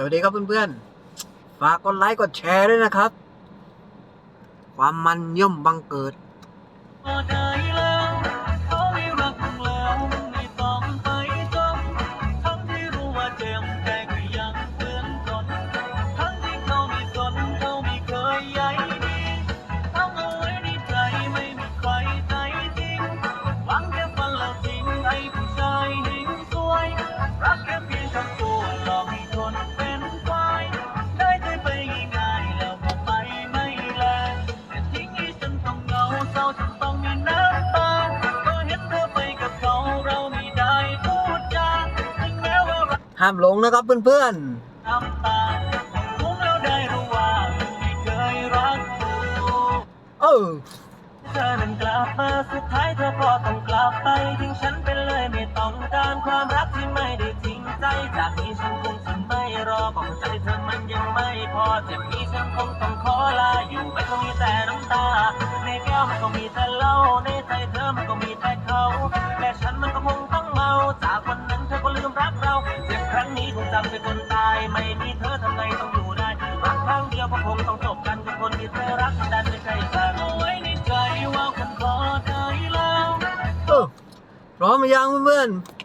สวัสดีครับเพื่อนๆ ฝากกดไลค์กดแชร์ด้วยนะครับ ความมันย่อมบังเกิด ห้ามหลงนะครับเพื่อนน้ำตาคุ้มแล้วได้รู้ว่าไม่เคยรักกูๆเออเธอนั้นกลับมาสุดท้ายเธอก็ต้องกลับไปทิ้งฉันไปเลยไม่ต้องการความรักที่ไม่ได้จริงใจจากนี้ฉันคงจะไม่รอของใจเธอมันยังไม่พอเจ็บนี้ฉันคงต้องขอลาอยู่ไปก็มีแต่น้ำตา ในแก้วมันก็มีแต่เหล้าในใจเธอมันก็มีแต่ นี้คนตาย ไม่มีเธอทำไงต้องอยู่ได้รักครั้งเดียวก็คงต้องจบกันกับคนที่เธอรักดันไม่ใช่แฟนเอาไว้ในใจว่าคนพอได้แล้วร้องมายังเพื่อนๆ